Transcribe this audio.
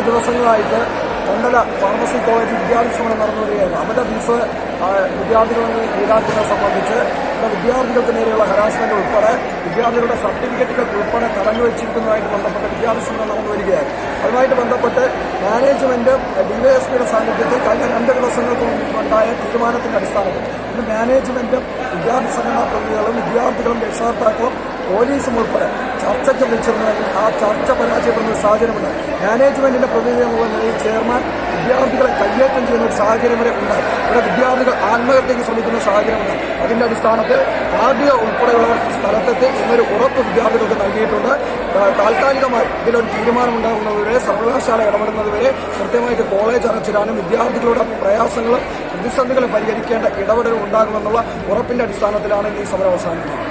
ദിവസങ്ങളായിട്ട് മണ്ഡല pharmacy college വിദ്യാർത്ഥി സമരം നടന്നു വരികയാണ് അമിത ഫീസ് വിദ്യാർത്ഥികളെ ഈടാക്കുന്നത് സംബന്ധിച്ച് വിദ്യാർത്ഥികൾക്ക് നേരെയുള്ള ഹരാസ്മെന്റ് ഉൾപ്പെടെ വിദ്യാർത്ഥികളുടെ സർട്ടിഫിക്കറ്റുകൾ ഉൾപ്പെടെ തടഞ്ഞു വെച്ചിരിക്കുന്നതുമായിട്ട് ബന്ധപ്പെട്ട വിദ്യാർത്ഥി സമരം നടന്നു വരികയാണ് അതുമായിട്ട് ബന്ധപ്പെട്ട് മാനേജ്മെന്റ് ഡിവൈഎസ്പിയുടെ സാന്നിധ്യത്തിൽ കഴിഞ്ഞ രണ്ട് ദിവസങ്ങൾക്ക് മുമ്പുണ്ടായ തീരുമാനത്തിന്റെ അടിസ്ഥാനത്തിൽ ഇന്ന് മാനേജ്മെന്റും വിദ്യാർത്ഥി സംഘടനാ പ്രതിനിധികളും വിദ്യാർത്ഥികളും രക്ഷകർത്താക്കളും പോലീസും ഉൾപ്പെടെ ചർച്ചയ്ക്ക് വിളിച്ചിരുന്നെങ്കിൽ ആ ചർച്ച പരാജയപ്പെടുന്ന സാഹചര്യമുണ്ട്. മാനേജ്മെന്റിന്റെ പ്രതിനിധി എന്നുള്ള ചെയർമാൻ വിദ്യാർത്ഥികളെ കയ്യേറ്റം ചെയ്യുന്ന ഒരു സാഹചര്യം വരെ ഉണ്ട്. ഇവിടെ വിദ്യാർത്ഥികൾ ആത്മഹത്യയ്ക്ക് ശ്രമിക്കുന്ന സാഹചര്യമുണ്ട്. അതിന്റെ അടിസ്ഥാനത്തിൽ ആദ്യ ഉൾപ്പെടെയുള്ളവർ സ്ഥലത്തെത്തി ഇന്നൊരു ഉറപ്പ് വിദ്യാർത്ഥികൾക്ക് നൽകിയിട്ടുണ്ട്. താൽക്കാലികമായി ഇതിലൊരു തീരുമാനമുണ്ടാകുന്നതുവരെ സർവകലാശാല ഇടപെടുന്നതുവരെ കൃത്യമായിട്ട് കോളേജ് അടച്ചിടാനും വിദ്യാർത്ഥികളുടെ പ്രയാസങ്ങളും പ്രതിസന്ധികളും പരിഹരിക്കേണ്ട ഇടപെടൽ ഉണ്ടാകുമെന്നുള്ള ഉറപ്പിന്റെ അടിസ്ഥാനത്തിലാണ് ഈ സമരം അവസാനിക്കുന്നത്.